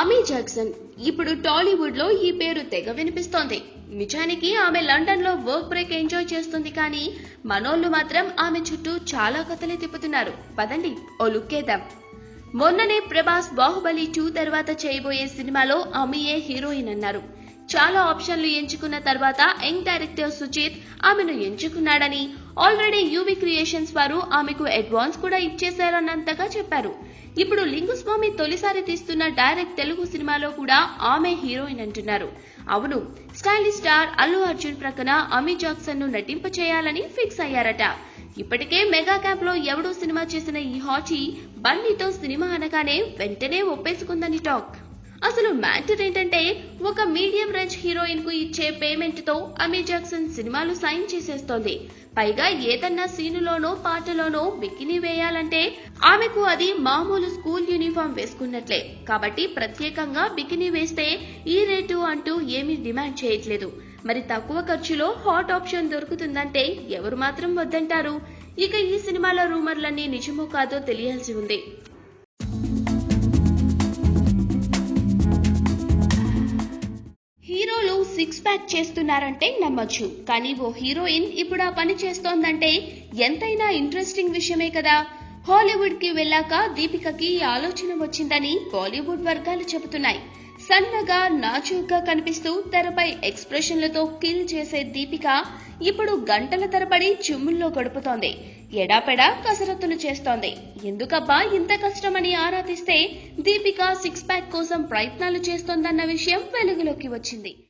Amy Jackson ఇప్పుడు టాలీవుడ్లో ఈ పేరు తెగ వినిపిస్తోంది. నిజానికి ఆమె లండన్లో వర్క్ బ్రేక్ ఎంజాయ్ చేస్తుంది కానీ మనోళ్ళు మాత్రం ఆమె చుట్టూ చాలా కథలే తిప్పుతున్నారు. పదండి ఓ లుక్కేద్దాం మొన్ననే ప్రభాస్ బాహుబలి టూ తర్వాత చేయబోయే సినిమాలో అమీయే హీరోయిన్ అన్నారు. చాలా ఆప్షన్లు ఎంచుకున్న తర్వాత యంగ్ డైరెక్టర్ సుచిత్ ఆమెను ఎంచుకున్నాడని. ఆల్రెడీ యూవి క్రియేషన్స్ వారు ఆమెకు అడ్వాన్స్ కూడా ఇచ్చేశారన్నంతగా చెప్పారు. ఇప్పుడు లింగుస్వామి తొలిసారి తీస్తున్న డైరెక్ట్ తెలుగు సినిమాలో కూడా ఆమె హీరోయిన్ అంటున్నారు. అవును స్టైలిష్ స్టార్ అల్లు అర్జున్ ప్రక్కన అమీ జాక్సన్ను నటింప చేయాలని ఫిక్స్ అయ్యారట. ఇప్పటికే మెగా క్యాంప్లో ఎవడో సినిమా చేసిన ఈ హాచీ బన్నీతో సినిమా అనగానే వెంటనే ఒప్పేసుకుందని టాక్. అసలు మ్యాటర్ ఏంటంటే ఒక మీడియం రేంజ్ హీరోయిన్కు ఇచ్చే పేమెంట్తో అమీ జాక్సన్ సినిమాలు సైన్ చేసేస్తోంది. పైగా ఏదన్నా సీనులోనో పాటలోనో బికినీ వేయాలంటే ఆమెకు అది మామూలు స్కూల్ యూనిఫామ్ వేసుకున్నట్లే. కాబట్టి ప్రత్యేకంగా బికినీ వేస్తే ఈ రేటు అంటూ ఏమీ డిమాండ్ చేయట్లేదు. మరి తక్కువ ఖర్చులో హాట్ ఆప్షన్ దొరుకుతుందంటే ఎవరు మాత్రం వద్దంటారు? ఇక ఈ సినిమాల రూమర్లన్నీ నిజమో కాదో తెలియాల్సి ఉంది. సిక్స్ ప్యాక్ చేస్తున్నారంటే నమ్మొచ్చు. కానీ ఓ హీరోయిన్ ఇప్పుడు ఆ పని చేస్తోందంటే ఎంతైనా ఇంట్రెస్టింగ్ విషయమే కదా. హాలీవుడ్కి వెళ్ళాక దీపికకి ఈ ఆలోచన వచ్చిందని బాలీవుడ్ వర్గాలు చెబుతున్నాయి. సన్నగా నాచుగ్గా కనిపిస్తూ తెరపై ఎక్స్ప్రెషన్లతో కిల్ చేసే దీపిక ఇప్పుడు గంటల తరబడి జిమ్ముల్లో గడుపుతోంది. ఎడాపెడా కసరత్తులు చేస్తోంది. ఎందుకబ్బా ఇంత కష్టమని ఆరాధిస్తే దీపిక సిక్స్ ప్యాక్ కోసం ప్రయత్నాలు చేస్తోందన్న విషయం వెలుగులోకి వచ్చింది.